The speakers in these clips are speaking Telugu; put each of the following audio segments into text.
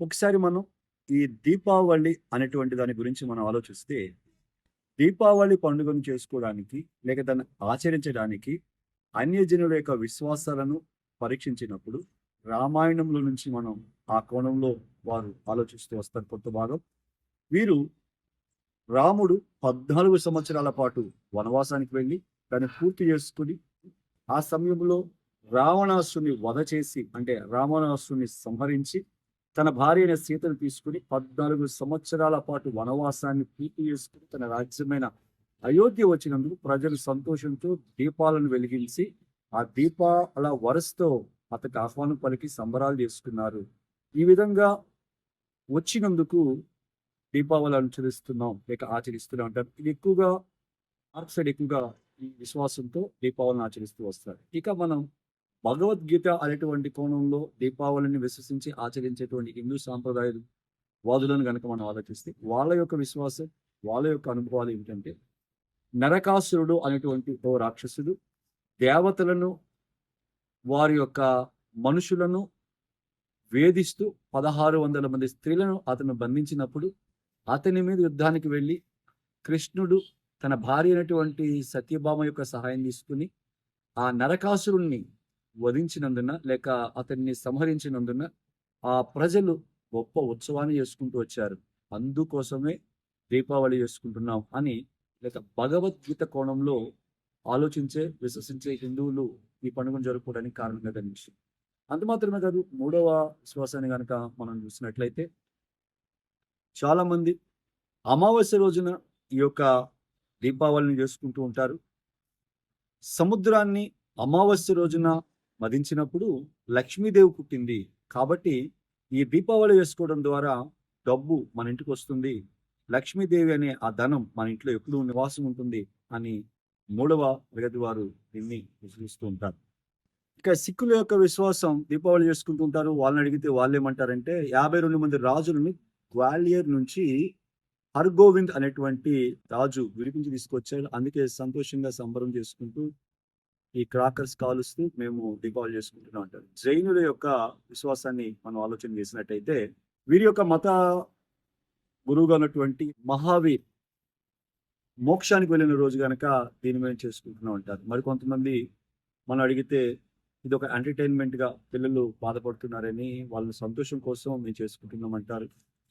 ఒకసారి మనం ఈ దీపావళి అనేటువంటి దాని గురించి మనం ఆలోచిస్తే దీపావళి పండుగను చేసుకోవడానికి లేక దాన్ని ఆచరించడానికి అన్యజనుల యొక్క విశ్వాసాలను పరీక్షించినప్పుడు రామాయణంలో నుంచి మనం ఆ కోణంలో వారు ఆలోచిస్తూ వస్తారు కొంత భాగం. వీరు రాముడు పద్నాలుగు సంవత్సరాల పాటు వనవాసానికి వెళ్ళి దాన్ని పూర్తి చేసుకుని ఆ సమయంలో రావణాసుని వధ చేసి అంటే రావణాసుని సంహరించి తన భార్య అయిన సీతను తీసుకుని పద్నాలుగు సంవత్సరాల పాటు వనవాసాన్ని పూర్తి చేసుకుని తన రాజ్యమైన అయోధ్య వచ్చినందుకు ప్రజలు సంతోషంతో దీపాలను వెలిగించి ఆ దీపాల వరసతో అతనికి ఆహ్వానం పలికి సంబరాలు చేసుకున్నారు. ఈ విధంగా వచ్చినందుకు దీపావళి అనుసరిస్తున్నాం లేక ఆచరిస్తున్నాం అంటారు ఇది ఎక్కువగా నార్త్ సైడ్ ఎక్కువగా ఈ విశ్వాసంతో దీపావళిని ఆచరిస్తూ వస్తారు. ఇక మనం భగవద్గీత అనేటువంటి కోణంలో దీపావళిని విశ్వసించి ఆచరించేటువంటి హిందూ సాంప్రదాయ వాదులను కనుక మనం ఆలోచిస్తే వాళ్ళ యొక్క విశ్వాసం వాళ్ళ యొక్క అనుభవాలు ఏమిటంటే నరకాసురుడు అనేటువంటి ఓ రాక్షసుడు దేవతలను వారి యొక్క మనుషులను వేధిస్తూ పదహారు వందల మంది స్త్రీలను అతను బంధించినప్పుడు అతని మీద యుద్ధానికి వెళ్ళి కృష్ణుడు తన భార్య అయినటువంటి సత్యభామ యొక్క సహాయం తీసుకుని ఆ నరకాసురుణ్ణి వధించినందున లేక అతన్ని సంహరించినందున ఆ ప్రజలు గొప్ప ఉత్సవాన్ని చేసుకుంటూ వచ్చారు. అందుకోసమే దీపావళి చేసుకుంటున్నాం అని లేక భగవద్గీత కోణంలో ఆలోచించే విశ్వసించే హిందువులు ఈ పండుగను జరుపుకోవడానికి కారణంగా కనిపిస్తుంది. అంత మాత్రమే కాదు మూడవ విశ్వాసాన్ని కనుక మనం చూసినట్లయితే చాలామంది అమావాస్య రోజున ఈ యొక్క దీపావళిని చేసుకుంటూ ఉంటారు. సముద్రాన్ని అమావాస్య రోజున మదించినప్పుడు లక్ష్మీదేవి పుట్టింది. కాబట్టి ఈ దీపావళి చేసుకోవడం ద్వారా డబ్బు మన ఇంటికి వస్తుంది. లక్ష్మీదేవి అనే ఆ ధనం మన ఇంట్లో ఎప్పుడూ నివాసం ఉంటుంది అని మూడవ తరగతి వారు దీన్ని విశ్వసిస్తూ ఉంటారు. ఇక సిక్కుల యొక్క విశ్వాసం దీపావళి చేసుకుంటూ ఉంటారు. వాళ్ళని అడిగితే వాళ్ళు ఏమంటారంటే యాభై రెండు మంది రాజులను గ్వాలియర్ నుంచి హర్గోవింద్ అనేటువంటి రాజు విడిపించి తీసుకొచ్చారు. అందుకే సంతోషంగా సంబరం చేసుకుంటూ ఈ క్రాకర్స్ కాలుస్తూ మేము దీపావళి చేసుకుంటున్నాం అంటారు జైనుల యొక్క విశ్వాసాన్ని మనం ఆలోచన చేసినట్టయితే వీరి యొక్క మత గురువుగా ఉన్నటువంటి మహావీర్ మోక్షానికి వెళ్ళిన రోజు కనుక దీని మీద చేసుకుంటున్నాం అంటారు మరి కొంతమంది మనం అడిగితే ఇది ఒక ఎంటర్టైన్మెంట్గా పిల్లలు బాధపడుతున్నారని వాళ్ళ సంతోషం కోసం మేము చేసుకుంటున్నాం అంటారు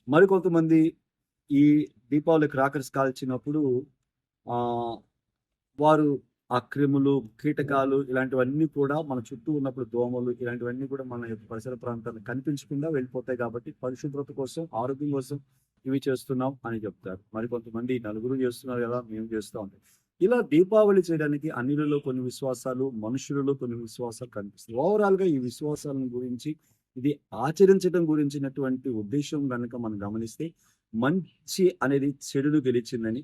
మరి కొంతమంది ఈ దీపావళి క్రాకర్స్ కాల్చినప్పుడు వారు ఆ క్రిములు కీటకాలు ఇలాంటివన్నీ కూడా మన చుట్టూ ఉన్నప్పుడు దోమలు ఇలాంటివన్నీ కూడా మన యొక్క పరిసర ప్రాంతాలు కనిపించకుండా వెళ్ళిపోతాయి కాబట్టి పరిశుభ్రత కోసం ఆరోగ్యం కోసం ఇవి చేస్తున్నాం అని చెప్తారు. మరి కొంతమంది నలుగురు చేస్తున్నారు కదా మేము చేస్తూ ఉంటాం. ఇలా దీపావళి చేయడానికి అన్నిలలో కొన్ని విశ్వాసాలు మనుషులలో కొన్ని విశ్వాసాలు కనిపిస్తాయి. ఓవరాల్గా ఈ విశ్వాసాలను గురించి ఇది ఆచరించడం గురించినటువంటి ఉద్దేశం కనుక మనం గమనిస్తే మంచి అనేది చెడును గెలిచిందని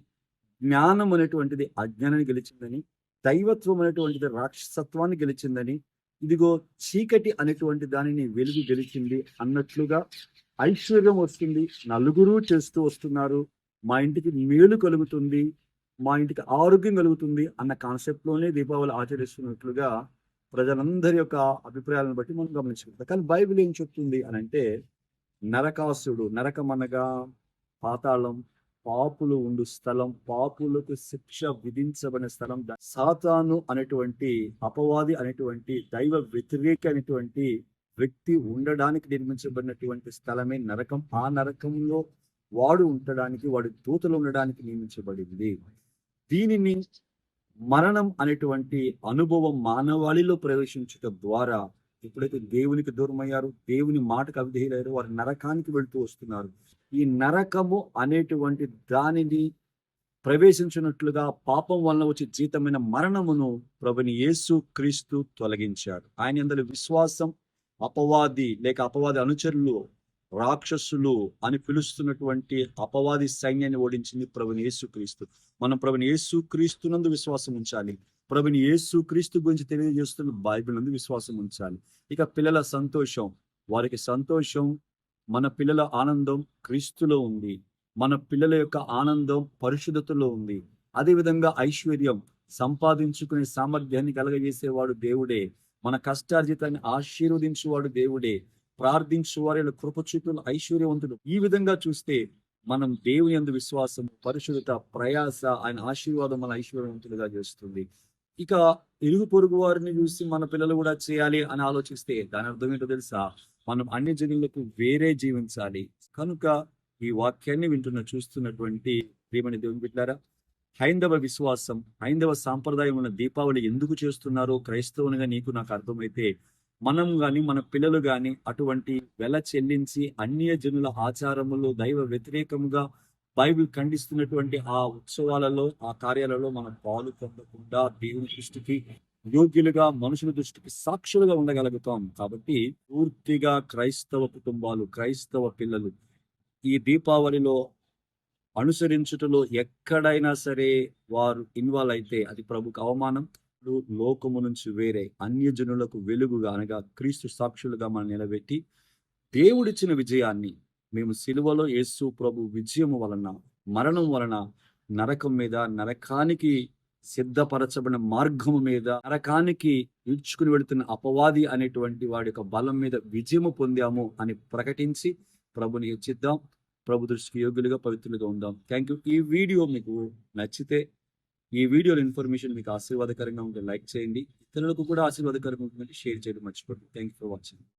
జ్ఞానం అనేటువంటిది అజ్ఞానాన్ని గెలిచిందని దైవత్వం అనేటువంటిది రాక్షసత్వాన్ని గెలిచిందని ఇదిగో చీకటి అనేటువంటి దానిని వెలుగు గెలిచింది అన్నట్లుగా ఐశ్వర్యం వస్తుంది. నలుగురు చేస్తూ వస్తున్నారు. మా ఇంటికి మేలు కలుగుతుంది. మా ఇంటికి ఆరోగ్యం కలుగుతుంది అన్న కాన్సెప్ట్లోనే దీపావళి ఆచరిస్తున్నట్లుగా ప్రజలందరి యొక్క అభిప్రాయాలను బట్టి మనం గమనించుకుంటాం కానీ బైబిల్ ఏం చెప్తుంది అని అంటే నరకాసుడు నరకం అనగా పాతాళం పాపులు ఉండు స్థలం పాపులకు శిక్ష విధించబడిన స్థలం. సాతాను అనేటువంటి అపవాది అనేటువంటి దైవ వ్యతిరేక అనేటువంటి వ్యక్తి ఉండడానికి నిర్మించబడినటువంటి స్థలమే నరకం. ఆ నరకంలో వాడు ఉండడానికి వాడి దూతలు ఉండడానికి నియమించబడింది. దీనిని మరణం అనేటువంటి అనుభవం మానవాళిలో ప్రవేశించడం ద్వారా ఎప్పుడైతే దేవునికి దూరమయ్యారో దేవుని మాటకు అవిధేయులయ్యారో వారు నరకానికి వెళుతూ వస్తున్నారు. ఈ నరకము అనేటువంటి దానిని ప్రవేశించినట్లుగా పాపం వలన వచ్చే జీతమైన మరణమును ప్రభుని యేసు క్రీస్తు తొలగించాడు. ఆయన అందరి విశ్వాసం అపవాది లేక అపవాది అనుచరులు రాక్షసులు అని పిలుస్తున్నటువంటి అపవాది సైన్యాన్ని ఓడించింది ప్రభుని యేసు క్రీస్తు. మనం ప్రభుని యేసు క్రీస్తునందు విశ్వాసం ఉంచాలి. ప్రభుని యేసు క్రీస్తు గురించి తెలియజేస్తున్న బైబిల్ నందు విశ్వాసం ఉంచాలి. ఇక పిల్లల సంతోషం. వారికి సంతోషం మన పిల్లల ఆనందం క్రీస్తులో ఉంది. మన పిల్లల యొక్క ఆనందం పరిశుద్ధతలో ఉంది. అదేవిధంగా ఐశ్వర్యం సంపాదించుకునే సామర్థ్యాన్ని కలగజేసేవాడు దేవుడే. మన కష్టార్జితాన్ని ఆశీర్వదించేవాడు దేవుడే. ప్రార్థించు వారి కృప ఐశ్వర్యవంతులు. ఈ విధంగా చూస్తే మనం దేవుని యందు విశ్వాసం పరిశుద్ధత ప్రయాస ఆయన ఆశీర్వాదం మన ఐశ్వర్యవంతులుగా చేస్తుంది. ఇక ఇరుగు పొరుగు వారిని చూసి మన పిల్లలు కూడా చేయాలి అని ఆలోచిస్తే దాని అర్థం ఏంటో తెలుసా? మనం అన్ని జనులకు వేరే జీవించాలి. కనుక ఈ వాక్యాన్ని వింటున్న చూస్తున్నటువంటి ప్రియమణి దేవుని బిడ్డారా హైందవ విశ్వాసం హైందవ సాంప్రదాయం ఉన్న దీపావళి ఎందుకు చేస్తున్నారో క్రైస్తవునిగా నీకు నాకు అర్థమైతే మనం కానీ మన పిల్లలు కానీ అటువంటి వెల చెల్లించి అన్య జనుల ఆచారములు దైవ వ్యతిరేకముగా బైబిల్ ఖండిస్తున్నటువంటి ఆ ఉత్సవాలలో ఆ కార్యాలలో మనం పాలు పొందకుండా దేవుని దృష్టికి యోగ్యులుగా మనుషుల దృష్టికి సాక్షులుగా ఉండగలుగుతాం. కాబట్టి పూర్తిగా క్రైస్తవ కుటుంబాలు క్రైస్తవ పిల్లలు ఈ దీపావళిలో అనుసరించుటలో ఎక్కడైనా సరే వారు ఇన్వాల్వ్ అయితే అది ప్రభుకు అవమానం లోకము నుంచి వేరే అన్యజనులకు వెలుగుగా అనగా క్రీస్తు సాక్షులుగా మనం నిలబెట్టి దేవుడిచ్చిన విజయాన్ని మేము సిలువలో యేసు ప్రభు విజయము వలన మరణం వలన నరకం మీద నరకానికి సిద్ధపరచబడిన మార్గము మీద నరకానికి ఈడ్చుకుని వెళుతున్న అపవాది అనేటువంటి వాడి యొక్క బలం మీద విజయము పొందాము అని ప్రకటించి ప్రభుని హెచ్చిద్దాం. ప్రభు దృష్టికి యోగ్యులుగా పవిత్రులుగా ఉందాం. థ్యాంక్ యూ ఈ వీడియో మీకు నచ్చితే ఈ వీడియోలో ఇన్ఫర్మేషన్ మీకు ఆశీర్వాదకరంగా ఉంటే లైక్ చేయండి. ఇతరులకు కూడా ఆశీర్వాదకరంగా ఉంటుందంటే షేర్ చేయడం మర్చిపోండి థ్యాంక్ యూ ఫర్ వాచింగ్